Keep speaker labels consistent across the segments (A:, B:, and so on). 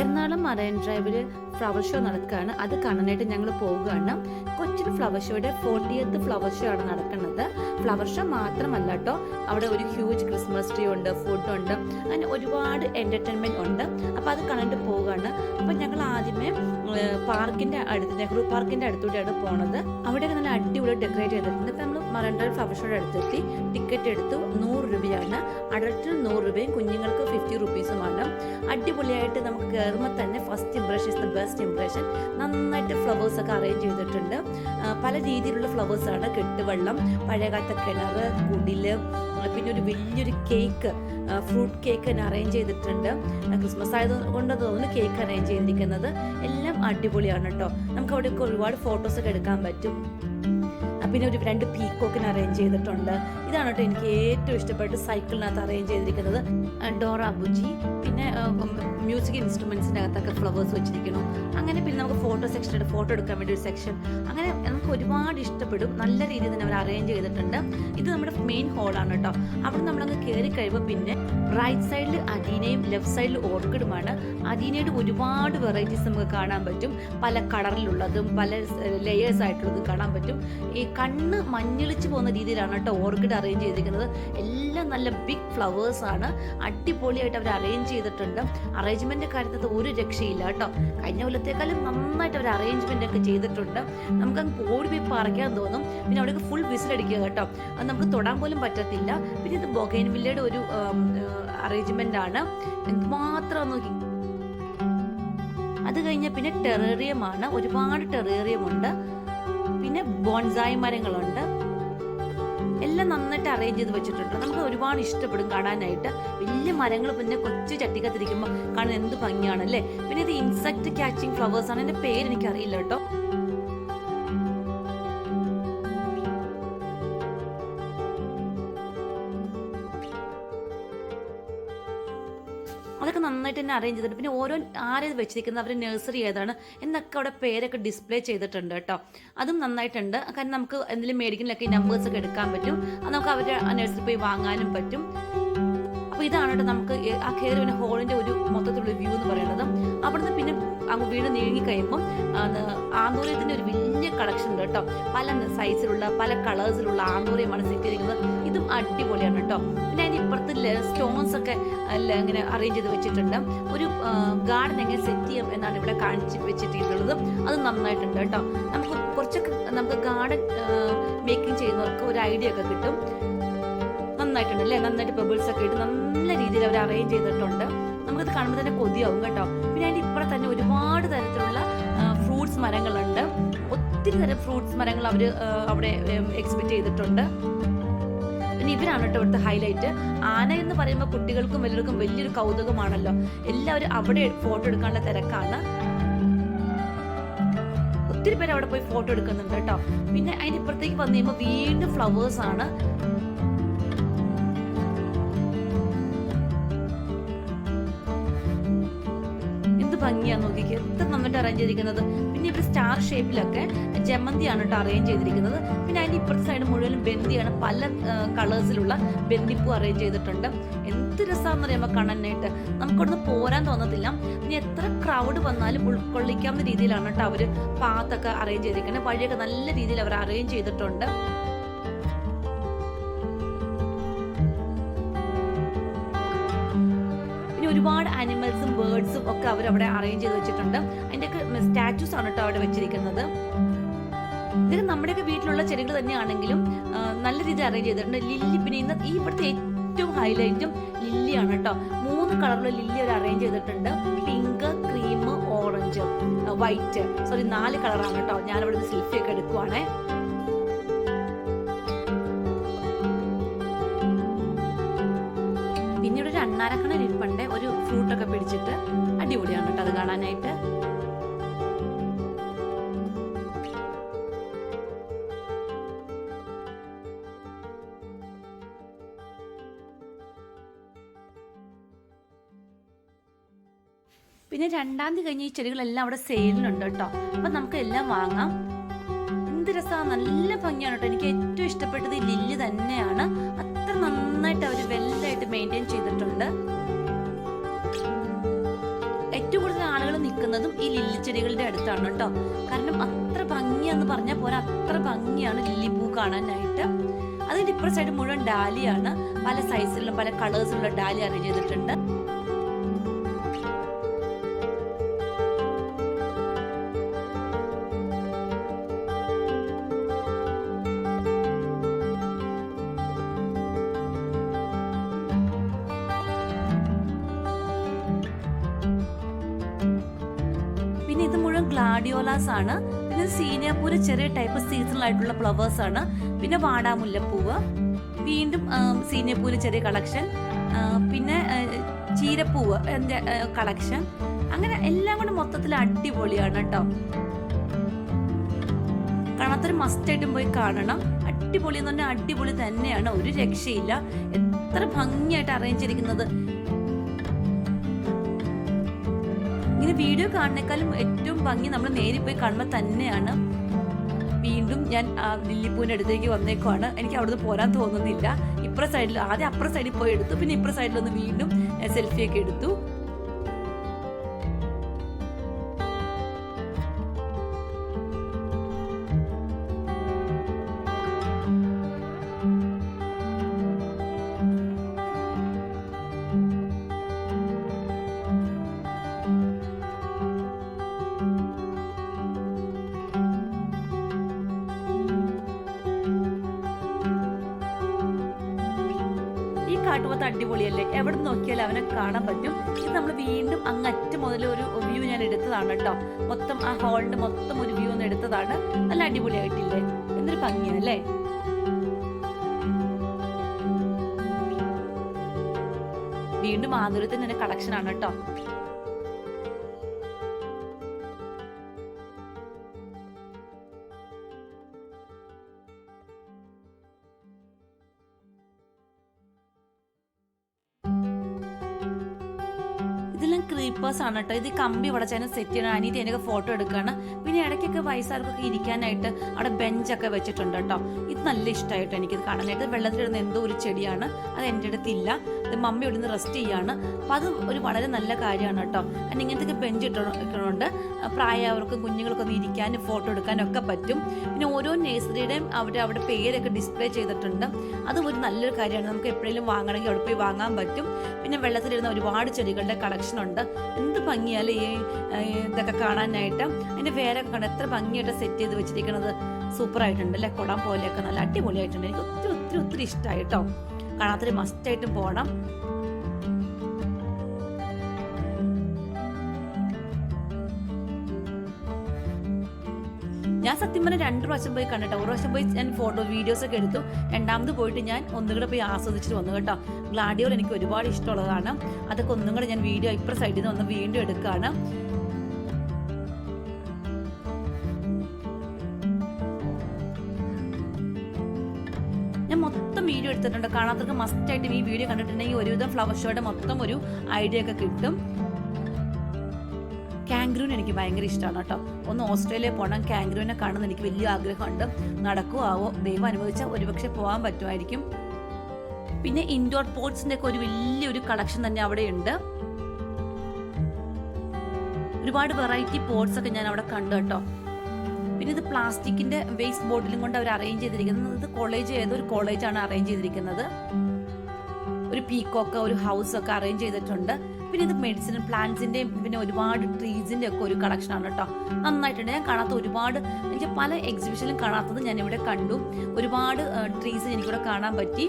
A: Ernakulam marine ഡ്രൈവിൽ flower show നടക്കുകയാണ് അത് കാണാനായിട്ട് ഞങ്ങൾ പോവുകയാണ്. കൊച്ചിൻ ഫ്ലവർ ഷോയുടെ ഫോർട്ടിയത്ത് ഫ്ലവർ ഷോ ആണ് നടക്കുന്നത്. ഫ്ലവർ ഷോ മാത്രമല്ല കേട്ടോ അവിടെ ഒരു ഹ്യൂജ് ക്രിസ്മസ് ട്രീ ഉണ്ട് ഫുഡ് ഉണ്ട്. അങ്ങനെ ഒരുപാട് എന്റർടൈൻമെന്റ് ഉണ്ട്. അപ്പോൾ അത് കണ്ടിട്ട് പോവുകയാണ്. അപ്പോൾ ഞങ്ങൾ ആദ്യമേ പാർക്കിന്റെ അടുത്ത് നെഹ്റു പാർക്കിന്റെ അടുത്തൂടെയാണ് പോണത്. അവിടെയൊക്കെ നല്ല അടിപൊളി ഡെക്കറേറ്റ് ചെയ്തിട്ടുണ്ട്. അപ്പോൾ മറൈൻ ഡ്രൈവ് അടുത്തെത്തി ടിക്കറ്റ് എടുത്തു. നൂറ് രൂപയാണ്. അഡൽട്ടിന് നൂറ് രൂപയും കുഞ്ഞുങ്ങൾക്ക് ഫിഫ്റ്റി റുപ്പീസുമാണ് അടിപൊളിയായിട്ട് നമുക്ക് കയറുമ്പോൾ തന്നെ first impression is the best impression നന്നായിട്ട് ഫ്ലവേഴ്സ് ഒക്കെ അറേഞ്ച് ചെയ്തിട്ടുണ്ട്. പല രീതിയിലുള്ള ഫ്ലവേഴ്സാണ് കെട്ടുവെള്ളം പഴയകാലത്ത കിണറ് കുടിൽ പിന്നെ ഒരു വലിയൊരു കേക്ക് ഫ്രൂട്ട് കേക്ക് തന്നെ അറേഞ്ച് ചെയ്തിട്ടുണ്ട്. ക്രിസ്മസ് ആയതുകൊണ്ട് തോന്നുന്നു കേക്ക് അറേഞ്ച് ചെയ്തിരിക്കുന്നത്. എല്ലാം അടിപൊളിയാണ് കേട്ടോ നമുക്ക് അവിടെയൊക്കെ ഒരുപാട് ഫോട്ടോസൊക്കെ എടുക്കാൻ പറ്റും. പിന്നെ ഒരു രണ്ട് പീക്കോക്കിന് അറേഞ്ച് ചെയ്തിട്ടുണ്ട്. ഇതാണ് കേട്ടോ എനിക്ക് ഏറ്റവും ഇഷ്ടപ്പെട്ട് സൈക്കിളിനകത്ത് അറേഞ്ച് ചെയ്തിരിക്കുന്നത്. ഡോറ ബുജി പിന്നെ മ്യൂസിക് ഇൻസ്ട്രുമെൻസിന്റെ അകത്തൊക്കെ ഫ്ലവേഴ്സ് വെച്ചിരിക്കുന്നു. അങ്ങനെ പിന്നെ നമുക്ക് ഫോട്ടോ സെക്ഷൻ ഉണ്ട് ഫോട്ടോ എടുക്കാൻ വേണ്ടി ഒരു സെക്ഷൻ അങ്ങനെ നമുക്ക് ഒരുപാട് ഇഷ്ടപ്പെടും. നല്ല രീതിയിൽ തന്നെ അവർ അറേഞ്ച് ചെയ്തിട്ടുണ്ട്. ഇത് നമ്മുടെ മെയിൻ ഹോളാണ് കേട്ടോ. അവിടെ നമ്മളങ്ങ് കയറി കഴിയുമ്പോൾ പിന്നെ റൈറ്റ് സൈഡിൽ അദീനയും ലെഫ്റ്റ് സൈഡിൽ ഓർക്കിഡുമാണ്. അദീനയുടെ ഒരുപാട് വെറൈറ്റീസ് നമുക്ക് കാണാൻ പറ്റും. പല കളറിലുള്ളതും പല ലെയേഴ്സ് ആയിട്ടുള്ളതും കാണാൻ പറ്റും. ഈ കണ്ണ് മഞ്ഞളിച്ച് പോകുന്ന രീതിയിലാണ് കേട്ടോ ഓർക്കിഡ് അറേഞ്ച് ചെയ്തിരിക്കുന്നത്. എല്ലാം നല്ല ബിഗ് ഫ്ലവേഴ്സ് ആണ്. അടിപൊളിയായിട്ട് അവർ അറേഞ്ച് ചെയ്തിട്ടുണ്ട്. അറേഞ്ച്മെന്റ് കാര്യത്തിൽ ഒരു രക്ഷയില്ല കേട്ടോ. കഴിഞ്ഞ കൊല്ലത്തേക്കാളും നന്നായിട്ട് അവർ അറേഞ്ച്മെന്റ് ഒക്കെ ചെയ്തിട്ടുണ്ട്. നമുക്ക് അങ്ങ് ഓടി പോയി പറിക്കാൻ തോന്നും. പിന്നെ അവിടെയൊക്കെ ഫുൾ വിസിലടിക്കുക കേട്ടോ. അത് നമുക്ക് തൊടാൻ പോലും പറ്റത്തില്ല. പിന്നെ ഇത് ബൊഗൈൻ വില്ലയുടെ ഒരു അറേഞ്ച്മെന്റ് ആണ്. എന്തുമാത്രം നോക്കി. അത് കഴിഞ്ഞ പിന്നെ ടെറേറിയമാണ് ഒരുപാട് ടെറേറിയം ഉണ്ട്. പിന്നെ ബോൺസായി മരങ്ങളുണ്ട്. എല്ലാം നന്നായിട്ട് അറേഞ്ച് ചെയ്ത് വെച്ചിട്ടുണ്ട്. നമുക്ക് ഒരുപാട് ഇഷ്ടപ്പെടും കാണാനായിട്ട്. വലിയ മരങ്ങൾ പിന്നെ കൊച്ചു ചട്ടിക്കത്തിരിക്കുമ്പോൾ കാണാൻ എന്ത് ഭംഗിയാണ് അല്ലേ? പിന്നെ ഇത് ഇൻസെക്ട് ക്യാച്ചിങ് ഫ്ലവേഴ്സ് ആണ്. എന്റെ പേര് എനിക്ക് അറിയില്ല കേട്ടോ. തന്നെ അറേഞ്ച് ചെയ്തിട്ടുണ്ട്. പിന്നെ ഓരോ ആരേത് വെച്ചിരിക്കുന്നത്? അവർ നഴ്സറി ഏതാണ്? എന്നൊക്കെ അവിടെ പേരൊക്കെ ഡിസ്പ്ലേ ചെയ്തിട്ടുണ്ട് കേട്ടോ. അതും നന്നായിട്ടുണ്ട്. കാരണം നമുക്ക് എന്തെങ്കിലും മേടിക്കുന്നതിലൊക്കെ ഈ നമ്പേഴ്സ് ഒക്കെ എടുക്കാൻ പറ്റും. അത് നമുക്ക് അവരുടെ നഴ്സറി പോയി വാങ്ങാനും പറ്റും. അപ്പോൾ ഇതാണ് കേട്ടോ നമുക്ക് ആ കയറി പിന്നെ ഹോളിന്റെ ഒരു മൊത്തത്തിലുള്ള വ്യൂ എന്ന് പറയുന്നത്. അവിടുന്ന് പിന്നെ അങ്ങ് വീട് നീങ്ങി കഴിയുമ്പോൾ ആന്തൂര്യത്തിന്റെ ഒരു വലിയ കളക്ഷൻ ഉണ്ട് കേട്ടോ. പല സൈസിലുള്ള പല കളേഴ്സിലുള്ള ആന്തൂര്യമാണ് സെറ്റ് ചെയ്തിരിക്കുന്നത് ഇതും അടിപൊളിയാണ് കേട്ടോ. പിന്നെ അതിന് ഇപ്പുറത്ത് സ്റ്റോൺസ് ഒക്കെ ഇങ്ങനെ അറേഞ്ച് ചെയ്ത് വെച്ചിട്ടുണ്ട്. ഒരു ഗാർഡൻ എങ്ങനെ സെറ്റ് ചെയ്യും എന്നാണ് ഇവിടെ കാണിച്ച് വെച്ചിട്ടുള്ളത്. അത് നന്നായിട്ടുണ്ട് കേട്ടോ. നമുക്ക് കുറച്ചൊക്കെ നമുക്ക് ഗാർഡൻ മേക്കിംഗ് ചെയ്യുന്നവർക്ക് ഒരു ഐഡിയ ഒക്കെ കിട്ടും. നന്നായിട്ടുണ്ട് അല്ലേ? നന്നായിട്ട് ബബിൾസ് ഒക്കെ ഇട്ട് നല്ല രീതിയിൽ അവർ അറേഞ്ച് ചെയ്തിട്ടുണ്ട്. നമുക്കത് കാണുമ്പോൾ തന്നെ കൊതിയാവും കേട്ടോ. പിന്നെ അതിന്റെ ഇപ്പുറം തന്നെ ഒരുപാട് തരത്തിലുള്ള ഫ്രൂട്ട്സ് മരങ്ങളുണ്ട്. ഒത്തിരി തരം ഫ്രൂട്ട്സ് മരങ്ങൾ അവർ അവിടെ എക്സിബിറ്റ് ചെയ്തിട്ടുണ്ട്. പിന്നെ ഇവരാണ് കേട്ടോ ഇവിടുത്തെ ഹൈലൈറ്റ് ആന എന്ന് പറയുമ്പോൾ കുട്ടികൾക്കും വലിയവർക്കും വലിയൊരു കൗതുകമാണല്ലോ. എല്ലാവരും അവിടെ ഫോട്ടോ എടുക്കാനുള്ള തിരക്കാണ്. ഒത്തിരി പേര് അവിടെ പോയി ഫോട്ടോ എടുക്കുന്നുണ്ട് കേട്ടോ. പിന്നെ അതിന് ഇപ്പുറത്തേക്ക് വന്നു കഴിയുമ്പോൾ വീണ്ടും ഫ്ലവേഴ്സ് ആണ്. അറേഞ്ച് ചെയ്തിരിക്കുന്നത്. പിന്നെ ഇവിടെ സ്റ്റാർ ഷേപ്പിലൊക്കെ ജമന്തിയാണ് കേട്ടോ അറേഞ്ച് ചെയ്തിരിക്കുന്നത്. പിന്നെ അതിന്റെ ഇപ്പുറത്തെ സൈഡ് മുഴുവനും ബന്ദിയാണ് പല കളേഴ്സിലുള്ള ബന്ദിപ്പൂ അറേഞ്ച് ചെയ്തിട്ടുണ്ട്. എന്ത് രസമാണെന്ന് പറയുമ്പോൾ കാണാനായിട്ട് നമുക്കിവിടുന്ന് പോരാൻ തോന്നത്തില്ല. ഇനി എത്ര ക്രൗഡ് വന്നാലും ഉൾക്കൊള്ളിക്കാവുന്ന രീതിയിലാണ് കേട്ടോ അവർ പാത്തൊക്കെ അറേഞ്ച് ചെയ്തിരിക്കുന്നത്. വഴിയൊക്കെ നല്ല രീതിയിൽ അവർ അറേഞ്ച് ചെയ്തിട്ടുണ്ട്. ഒരുപാട് ആനിമൽസും ബേർഡ്സും ഒക്കെ അവർ അവിടെ അറേഞ്ച് ചെയ്ത് വെച്ചിട്ടുണ്ട്. അതിന്റെയൊക്കെ സ്റ്റാച്യൂസ് ആണ് കേട്ടോ അവിടെ വെച്ചിരിക്കുന്നത്. ഇതൊക്കെ നമ്മുടെയൊക്കെ വീട്ടിലുള്ള ചെടികൾ തന്നെയാണെങ്കിലും നല്ല രീതിയിൽ അറേഞ്ച് ചെയ്തിട്ടുണ്ട്. ലില്ലി പിന്നെ ഇന്ന് ഈ ഇവിടുത്തെ ഏറ്റവും ഹൈലൈറ്റും ലില്ലിയാണ് കേട്ടോ മൂന്ന് കളറിലുള്ള ലില്ലി അവർ അറേഞ്ച് ചെയ്തിട്ടുണ്ട്. Pink cream orange white sorry നാല് കളറാണ് കേട്ടോ ഞാൻ അവിടെ സെൽഫി ഒക്കെ എടുക്കുവാണേ. പിന്നെ രണ്ടാം തീയതി കഴിഞ്ഞ് ഈ ചെടികളെല്ലാം അവിടെ സെയിലിനുണ്ട് കേട്ടോ. അപ്പൊ നമുക്ക് എല്ലാം വാങ്ങാം. എന്ത് രസമാണ് നല്ല ഭംഗിയാണ് കേട്ടോ. എനിക്ക് ഏറ്റവും ഇഷ്ടപ്പെട്ടത് ഈ ലില്ലി തന്നെയാണ്. അത്ര നന്നായിട്ട് അവർ വെല്ലായിട്ട് മെയിന്റെയിൻ ചെയ്തിട്ടുണ്ട്. ഏറ്റവും കൂടുതൽ ആളുകൾ നിൽക്കുന്നതും ഈ ലില്ലി ചെടികളുടെ അടുത്താണ് കേട്ടോ. കാരണം അത്ര ഭംഗിയാന്ന് പറഞ്ഞാൽ പോലെ അത്ര ഭംഗിയാണ് ലില്ലി പൂ കാണാനായിട്ട്. അതിന്റെ ഇപ്പുറ മുഴുവൻ ഡാലിയാണ്. പല സൈസിലുള്ള പല കളേഴ്സിലുള്ള ഡാലി അറേഞ്ച് ചെയ്തിട്ടുണ്ട്. ഗ്ലാഡിയോലാസ് ആണ്. പിന്നെ സീനിയപ്പൂര് ചെറിയ ടൈപ്പ് സീസണൽ ആയിട്ടുള്ള ഫ്ലവേഴ്സ് ആണ്. പിന്നെ വാടാമുല്ലപ്പൂവ്. വീണ്ടും സീനിയപ്പൂര് ചെറിയ കളക്ഷൻ പിന്നെ ചീരപ്പൂവ് എന്റെ കളക്ഷൻ അങ്ങനെ എല്ലാം കൂടെ മൊത്തത്തിൽ അടിപൊളിയാണ് കേട്ടോ കാണാത്തൊരു മസ്റ്റായിട്ടും പോയി കാണണം. അടിപൊളി എന്ന് പറഞ്ഞാൽ അടിപൊളി തന്നെയാണ്. ഒരു രക്ഷയില്ല. എത്ര ഭംഗിയായിട്ട് അറേഞ്ച് ചെയ്തിരിക്കുന്നത്. ഇങ്ങനെ വീഡിയോ കാണുന്നേക്കാളും ഏറ്റവും ഭംഗി നമ്മൾ നേരിൽ പോയി കാണുമ്പോൾ തന്നെയാണ്. വീണ്ടും ഞാൻ ലില്ലിപ്പൂവിന്റെ അടുത്തേക്ക് വന്നേക്കുവാണ്. എനിക്ക് അവിടുന്ന് പോരാൻ തോന്നുന്നില്ല. ഇപ്പുറ സൈഡിൽ ആദ്യം അപ്പുറ സൈഡിൽ പോയി എടുത്തു. പിന്നെ ഇപ്പുറ സൈഡിൽ ഒന്ന് വീണ്ടും സെൽഫിയൊക്കെ എടുത്തു. കാട്ടുപോത്ത് അടിപൊളിയല്ലേ? എവിടെ നോക്കിയാലും അവനെ കാണാൻ പറ്റും. ഇത് നമ്മൾ വീണ്ടും അങ്ങ് മുതൽ ഒരു വ്യൂ ഞാൻ എടുത്തതാണ് കേട്ടോ. മൊത്തം ആ ഹോളിന്റെ മൊത്തം ഒരു വ്യൂ ഒന്ന് എടുത്തതാണ്. നല്ല അടിപൊളിയായിട്ടില്ലേ? എന്നൊരു ഭംഗിയല്ലേ വീണ്ടും ആതുരത്തിന് കളക്ഷൻ ആണ് കേട്ടോ. ക്രീപ്പേഴ്സ് ആണ് കേട്ടോ. ഇത് കമ്പി വളച്ചതിനെ സെറ്റ് ചെയ്യണം അനീതി എനിക്ക് ഫോട്ടോ എടുക്കുകയാണ് പിന്നെ ഇടയ്ക്കൊക്കെ വയസ്സാർക്കൊക്കെ ഇരിക്കാനായിട്ട് അവിടെ ബെഞ്ചൊക്കെ വെച്ചിട്ടുണ്ട് കേട്ടോ. ഇത് നല്ല ഇഷ്ടമായിട്ട് എനിക്കിത് കാണാനായിട്ട് വെള്ളത്തിലിടുന്ന എന്തോ ഒരു ചെടിയാണ്. അത് എന്റെ അടുത്തില്ല ഇല്ല. മമ്മി ഇവിടുന്ന് റെസ്റ്റ് ചെയ്യാണ്. അപ്പം അത് ഒരു വളരെ നല്ല കാര്യമാണ് കേട്ടോ. കാരണം ഇങ്ങനത്തെ ബെഞ്ച് ഇട്ടിട്ടുണ്ട് പ്രായവർക്കും കുഞ്ഞുങ്ങൾക്കും ഒന്ന് ഇരിക്കാനും ഫോട്ടോ എടുക്കാനും ഒക്കെ പറ്റും. പിന്നെ ഓരോ നേഴ്സറിയുടെയും അവർ അവിടെ പേരൊക്കെ ഡിസ്പ്ലേ ചെയ്തിട്ടുണ്ട്. അതും ഒരു നല്ലൊരു കാര്യമാണ്. നമുക്ക് എപ്പോഴെങ്കിലും വാങ്ങണമെങ്കിൽ അവിടെ പോയി വാങ്ങാൻ പറ്റും. പിന്നെ വെള്ളത്തിലിരുന്ന ഒരുപാട് ചെടികളുടെ കളക്ഷൻ ഉണ്ട്. എന്ത് ഭംഗിയാൽ ഈ ഇതൊക്കെ കാണാനായിട്ട്. അതിന്റെ വേരൊക്കെ കണ്ട? എത്ര ഭംഗിയായിട്ട് സെറ്റ് ചെയ്ത് വെച്ചിരിക്കുന്നത് സൂപ്പർ ആയിട്ടുണ്ട് അല്ലെ? കുടം പോലെയൊക്കെ നല്ല അടിപൊളിയായിട്ടുണ്ട്. എനിക്ക് ഒത്തിരി ഒത്തിരി ഒത്തിരി ഇഷ്ടമായി കേട്ടോ കാണാത്തൊരു മസ്റ്റായിട്ടും പോകണം ഞാൻ സത്യം പറഞ്ഞാൽ രണ്ട് പ്രാവശ്യം പോയി കണ്ടിട്ടോ. ഒരു പ്രാവശ്യം പോയി ഞാൻ ഫോട്ടോ വീഡിയോസ് ഒക്കെ എടുത്തു. രണ്ടാമത് പോയിട്ട് ഞാൻ ഒന്നുകൂടെ പോയി ആസ്വദിച്ചിട്ട് വന്നു കേട്ടോ. ഗ്ലാഡിയോൾ എനിക്ക് ഒരുപാട് ഇഷ്ടമുള്ളതാണ്. അതൊക്കെ ഒന്നും കൂടെ ഞാൻ വീഡിയോ ഇപ്പുറ സൈഡിൽ നിന്ന് ഒന്ന് വീണ്ടും എടുക്കുകയാണ് ഞാൻ മൊത്തം വീഡിയോ എടുത്തിട്ടുണ്ട്. കാണാത്തവർക്ക് മസ്റ്റ് ആയിട്ട് ഈ വീഡിയോ കണ്ടിട്ടുണ്ടെങ്കിൽ ഒരുവിധം ഫ്ലവർ ഷോയുടെ മൊത്തം ഒരു ഐഡിയ ഒക്കെ കിട്ടും. കാങ്ക്രൂൻ എനിക്ക് ഭയങ്കര ഇഷ്ടമാണ് കേട്ടോ. ഒന്ന് ഓസ്ട്രേലിയ പോകണം കാങ്ക്രൂവിനെ കാണുന്ന എനിക്ക് വലിയ ആഗ്രഹമുണ്ട്. നടക്കുവാവോ ദൈവം അനുവദിച്ചാൽ ഒരുപക്ഷെ പോകാൻ പറ്റുമായിരിക്കും. പിന്നെ ഇൻഡോർ പോർട്സിന്റെ ഒക്കെ ഒരു വലിയൊരു കളക്ഷൻ തന്നെ അവിടെ ഉണ്ട് ഒരുപാട് വെറൈറ്റി പോർട്സ് ഒക്കെ ഞാൻ അവിടെ കണ്ടു കേട്ടോ. പിന്നെ ഇത് പ്ലാസ്റ്റിക്കിന്റെ വേസ്റ്റ് ബോട്ടിലും കൊണ്ട് അവർ അറേഞ്ച് ചെയ്തിരിക്കുന്നത്. ഇത് കോളേജ് ഏതൊരു കോളേജാണ് അറേഞ്ച് ചെയ്തിരിക്കുന്നത്. ഒരു പീക്കോക്ക് ഒരു ഹൗസ് ഒക്കെ അറേഞ്ച് ചെയ്തിട്ടുണ്ട്. പിന്നെ ഇത് മെഡിസിൻ പ്ലാന്റ്സിന്റെയും പിന്നെ ഒരുപാട് ട്രീസിന്റെ ഒക്കെ ഒരു കളക്ഷൻ ആണ് കേട്ടോ നന്നായിട്ടുണ്ട്. ഞാൻ കാണാത്ത ഒരുപാട് എനിക്ക് പല എക്സിബിഷനിലും കാണാത്തത് ഞാൻ ഇവിടെ കണ്ടു. ഒരുപാട് ട്രീസ് എനിക്കിവിടെ കാണാൻ പറ്റി.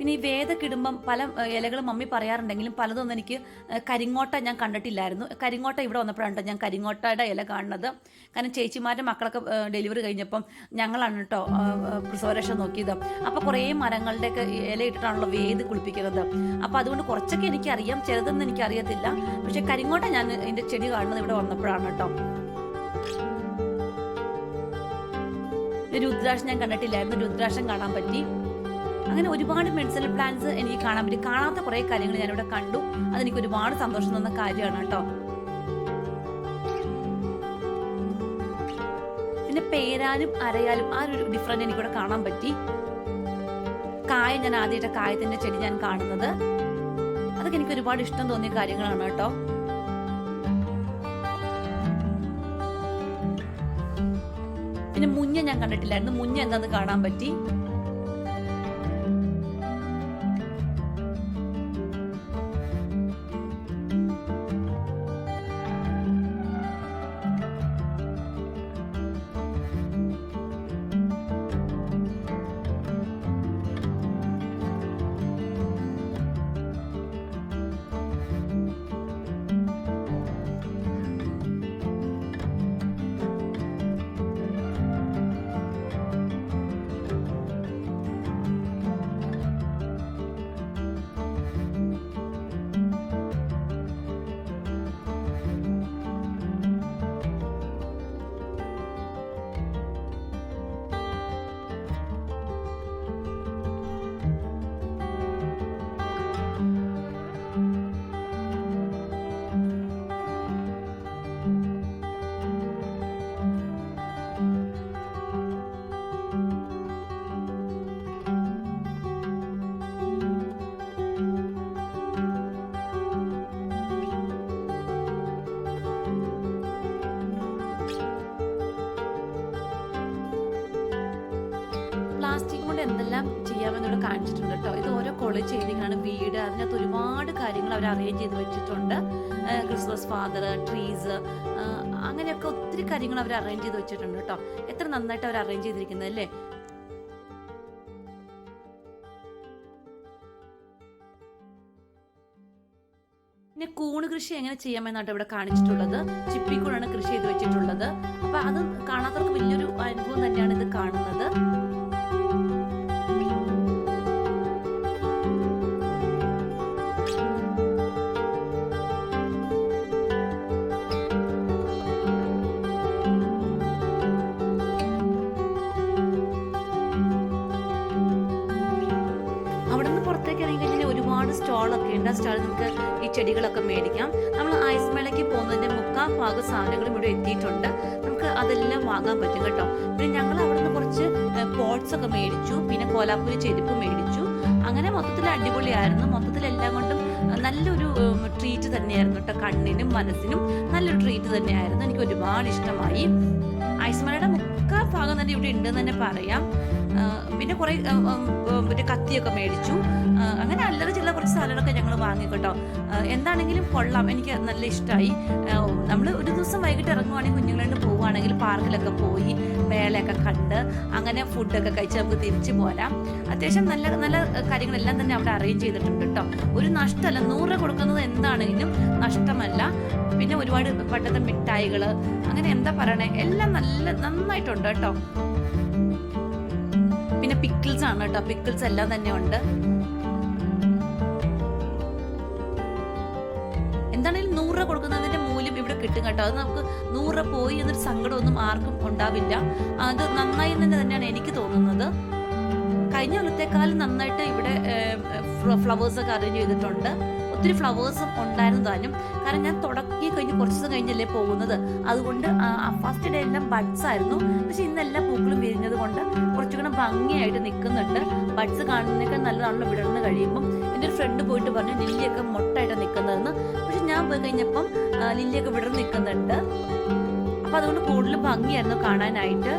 A: പിന്നെ ഈ വേദക്കിടുമ്പം പല ഇലകൾ മമ്മി പറയാറുണ്ടെങ്കിലും പലതൊന്നും എനിക്ക് കരിങ്ങോട്ട ഞാൻ കണ്ടിട്ടില്ലായിരുന്നു. കരിങ്ങോട്ട ഇവിടെ വന്നപ്പോഴാണ് ഞാൻ കരിങ്ങോട്ടയുടെ ഇല കാണുന്നത്. കാരണം ചേച്ചിമാരുടെ മക്കളൊക്കെ ഡെലിവറി കഴിഞ്ഞപ്പം ഞങ്ങളാണ് കേട്ടോ പ്രസവരക്ഷ നോക്കിയത്. അപ്പോൾ കുറേ മരങ്ങളുടെയൊക്കെ ഇല ഇട്ടിട്ടാണല്ലോ വേദ് കുളിപ്പിക്കുന്നത്. അപ്പോൾ അതുകൊണ്ട് കുറച്ചൊക്കെ എനിക്കറിയാം ചിലതൊന്നും എനിക്കറിയത്തില്ല. പക്ഷേ കരിങ്ങോട്ട ഞാൻ എന്റെ ചെടി കാണുന്നത് ഇവിടെ വന്നപ്പോഴാണ് കേട്ടോ. രുദ്രാക്ഷം ഞാൻ കണ്ടിട്ടില്ലായിരുന്നു. രുദ്രാക്ഷം കാണാൻ പറ്റി. അങ്ങനെ ഒരുപാട് മെഡിസിനൽ പ്ലാന്റ്സ് എനിക്ക് കാണാൻ പറ്റും. കാണാത്ത കുറെ കാര്യങ്ങൾ ഞാനിവിടെ കണ്ടു. അതെനിക്ക് ഒരുപാട് സന്തോഷം തന്ന കാര്യമാണ് കേട്ടോ. പിന്നെ പേരാനും അരയാലും ആ ഒരു ഡിഫറന്റ് എനിക്കിവിടെ കാണാൻ പറ്റി. കായ ഞാൻ ആദ്യമായിട്ട് കായത്തിന്റെ ചെടി ഞാൻ കാണുന്നത്. അതൊക്കെ എനിക്ക് ഒരുപാട് ഇഷ്ടം തോന്നിയ കാര്യങ്ങളാണ് കേട്ടോ. പിന്നെ മുഞ്ഞ ഞാൻ കണ്ടിട്ടില്ലായിരുന്നു. മുഞ്ഞ എന്താന്ന് കാണാൻ പറ്റി? എന്തെല്ലാം ചെയ്യാമെന്നോട് കാണിച്ചിട്ടുണ്ട് കേട്ടോ. ഇത് ഓരോ കോളേജ് ചെയ്തിങ്ങാണ് വീട്. അതിനകത്ത് ഒരുപാട് കാര്യങ്ങൾ അവർ അറേഞ്ച് ചെയ്ത് വെച്ചിട്ടുണ്ട്. ക്രിസ്മസ് ഫാദർ ട്രീസ് അങ്ങനെയൊക്കെ ഒത്തിരി കാര്യങ്ങൾ അവർ അറേഞ്ച് ചെയ്ത് വെച്ചിട്ടുണ്ട് കേട്ടോ. എത്ര നന്നായിട്ട് അവർ അറേഞ്ച് ചെയ്തിരിക്കുന്നത് അല്ലേ? പിന്നെ കൂണ് കൃഷി എങ്ങനെ ചെയ്യാമെന്നാണ് ഇവിടെ കാണിച്ചിട്ടുള്ളത്. ചിപ്പിക്കൂണാണ് കൃഷി ചെയ്ത് വെച്ചിട്ടുള്ളത്. അപ്പൊ അത് കാണാത്തവർക്ക് വലിയൊരു അനുഭവം തന്നെയാണ് ഇത് കാണുന്നത്. സ്റ്റാളിൽ നമുക്ക് ഈ ചെടികളൊക്കെ മേടിക്കാം. നമ്മൾ ഐസ് മേളയ്ക്ക് പോകുന്നതിന്റെ മുക്കാൽ ഭാഗം സാധനങ്ങളും ഇവിടെ എത്തിയിട്ടുണ്ട്. നമുക്ക് അതെല്ലാം വാങ്ങാൻ പറ്റും കേട്ടോ. പിന്നെ ഞങ്ങൾ അവിടെ നിന്ന് കുറച്ച് പോട്ട്സ് ഒക്കെ മേടിച്ചു. പിന്നെ കോലാപ്പൂരി ചെരുപ്പ് മേടിച്ചു. അങ്ങനെ മൊത്തത്തിൽ അടിപൊളിയായിരുന്നു. മൊത്തത്തിൽ എല്ലാം കൊണ്ടും നല്ലൊരു ട്രീറ്റ് തന്നെയായിരുന്നു കേട്ടോ. കണ്ണിനും മനസ്സിനും നല്ലൊരു ട്രീറ്റ് തന്നെയായിരുന്നു. എനിക്ക് ഒരുപാട് ഇഷ്ടമായി. ഐസ്മലയുടെ മുക്കാൽ ഭാഗം തന്നെ ഇവിടെ ഉണ്ടെന്ന് തന്നെ പറയാം. പിന്നെ കുറെ മറ്റേ കത്തിയൊക്കെ മേടിച്ചു. അങ്ങനെ അല്ലറ ചില കുറച്ച് സാധനങ്ങളൊക്കെ ഞങ്ങൾ വാങ്ങി കേട്ടോ എന്താണെങ്കിലും കൊള്ളാം. എനിക്ക് നല്ല ഇഷ്ടമായി നമ്മൾ ഒരു ദിവസം വൈകിട്ട് ഇറങ്ങുവാണെങ്കിൽ കുഞ്ഞുങ്ങളെ പോവുകയാണെങ്കിൽ പാർക്കിലൊക്കെ പോയി മേളയൊക്കെ കണ്ട് അങ്ങനെ ഫുഡൊക്കെ കഴിച്ച് നമുക്ക് തിരിച്ചു പോരാം. അത്യാവശ്യം നല്ല നല്ല കാര്യങ്ങളെല്ലാം തന്നെ അവിടെ അറേഞ്ച് ചെയ്തിട്ടുണ്ട് കേട്ടോ. ഒരു നഷ്ടമല്ല. നൂറ് കൊടുക്കുന്നത് എന്താണെങ്കിലും നഷ്ടമല്ല. പിന്നെ ഒരുപാട് പട്ടത്തെ മിഠായികൾ അങ്ങനെ എന്താ പറയണേ? എല്ലാം നല്ല നന്നായിട്ടുണ്ട് കേട്ടോ. പിന്നെ പിക്കിൾസ് ആണ് കേട്ടോ. പിക്കിൾസ് എല്ലാം തന്നെ ഉണ്ട്. എന്താണെങ്കിലും നൂറ് കൊടുക്കുന്നതിന്റെ മൂല്യം ഇവിടെ കിട്ടും കേട്ടോ. അത് നമുക്ക് നൂറ് പോയി എന്നൊരു സങ്കടമൊന്നും ആർക്കും ഉണ്ടാവില്ല. അത് നന്നായി എന്ന് തന്നെയാണ് എനിക്ക് തോന്നുന്നത്. കഴിഞ്ഞ കൊല്ലത്തെക്കാളും നന്നായിട്ട് ഇവിടെ ഫ്ലവേഴ്സ് ഒക്കെ അറേഞ്ച് ചെയ്തിട്ടുണ്ട്. ഒത്തിരി ഫ്ലവേഴ്സും ഉണ്ടായിരുന്നു താനും കാരണം ഞാൻ തുടങ്ങി കഴിഞ്ഞ് കുറച്ച് ദിവസം കഴിഞ്ഞല്ലേ പോകുന്നത്. അതുകൊണ്ട് ഫസ്റ്റ് ഡേ എല്ലാം ബഡ്സ് ആയിരുന്നു. പക്ഷെ ഇന്നെല്ലാം പൂക്കളും വിരിഞ്ഞത് കൊണ്ട് കുറച്ചുകൂടെ ഭംഗിയായിട്ട് നിൽക്കുന്നുണ്ട്. ബഡ്സ് കാണുന്നതിനേക്കാൾ നല്ലതാണല്ലോ വിടർന്ന് കഴിയുമ്പം. എന്റെ ഒരു ഫ്രണ്ട് പോയിട്ട് പറഞ്ഞു ലില്ലിയൊക്കെ മൊട്ടായിട്ട് നിൽക്കുന്നതെന്ന് പക്ഷെ ഞാൻ പോയി കഴിഞ്ഞപ്പം ലില്ലിയൊക്കെ വിടർന്ന് നിൽക്കുന്നുണ്ട്. അപ്പം അതുകൊണ്ട് കൂടുതൽ ഭംഗിയായിരുന്നു കാണാനായിട്ട്.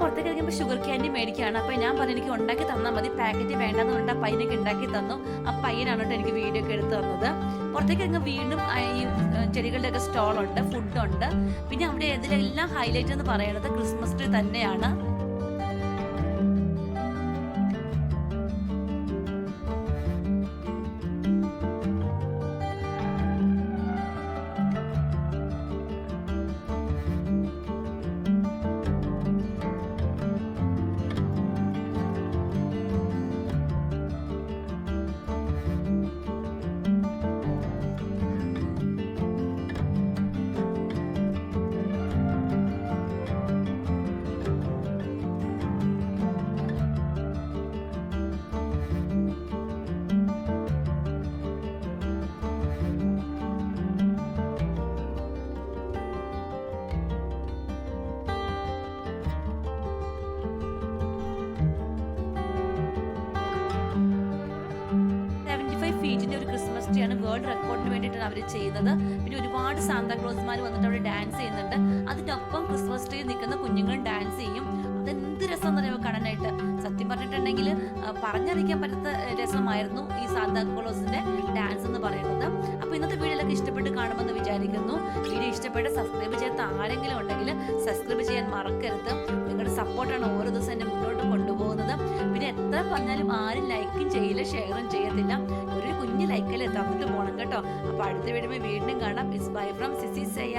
A: പുറത്തേക്ക് ഇറങ്ങുമ്പോൾ ഷുഗർ ക്യാൻഡി മേടിക്കുകയാണ്. അപ്പോൾ ഞാൻ പറഞ്ഞു എനിക്ക് ഉണ്ടാക്കി തന്നാൽ മതി. പാക്കറ്റ് വേണ്ടെന്ന് കൊണ്ട് ആ പയ്യനൊക്കെ ഉണ്ടാക്കി തന്നു. ആ പയ്യനാണ് കേട്ടോ എനിക്ക് വീഡിയോ ഒക്കെ എടുത്തു തന്നത്. പുറത്തേക്ക് ഇറങ്ങി വീണ്ടും ഈ ചെടികളുടെ ചെടികളുടെയൊക്കെ സ്റ്റോളുണ്ട് ഫുഡുണ്ട് പിന്നെ അവിടെ ഇതിലെല്ലാം ഹൈലൈറ്റ് എന്ന് പറയുന്നത് ക്രിസ്മസ് ട്രീ തന്നെയാണ്. വേൾഡ് റെക്കോർഡിന് വേണ്ടിയിട്ടാണ് അവർ ചെയ്യുന്നത് പിന്നെ ഒരുപാട് സാന്താക്ലോസ്മാർ വന്നിട്ട് അവിടെ ഡാൻസ് ചെയ്യുന്നുണ്ട്. അതിനൊപ്പം ക്രിസ്മസ് ട്രീ നിൽക്കുന്ന കുഞ്ഞുങ്ങളും ഡാൻസ് ചെയ്യും. അതെന്ത് രസം എന്നറിയാമോ കാണാനായിട്ട് സത്യം പറഞ്ഞിട്ടുണ്ടെങ്കിൽ പറഞ്ഞറിയിക്കാൻ പറ്റാത്ത രസമായിരുന്നു ഈ സാന്താക്ലോസിന്റെ ഡാൻസ് എന്ന് പറയുന്നത്. അപ്പോൾ ഇന്നത്തെ വീഡിയോയിലൊക്കെ ഇഷ്ടപ്പെട്ട് കാണുമെന്ന് വിചാരിക്കുന്നു. വീഡിയോ ഇഷ്ടപ്പെട്ട് സബ്സ്ക്രൈബ് ചെയ്യാത്ത ആരെങ്കിലും ഉണ്ടെങ്കിൽ സബ്സ്ക്രൈബ് ചെയ്യാൻ മറക്കരുത്. നിങ്ങളുടെ സപ്പോർട്ടാണ് ഓരോ ദിവസം എന്നെ മുന്നോട്ട് കൊണ്ടുപോകുന്നത്. പിന്നെ എത്ര പറഞ്ഞാലും ആരും ലൈക്കും ചെയ്യില്ല ഷെയറും ചെയ്യത്തില്ല. ഒരു കുഞ്ഞു ലൈക്കല്ലേ പോകണം കേട്ടോ. അപ്പോൾ അടുത്ത വീടുമ്പോ വീണ്ടും കാണാം. ഇറ്റ്സ് ബൈ ഫ്രം സിസി സയ്യ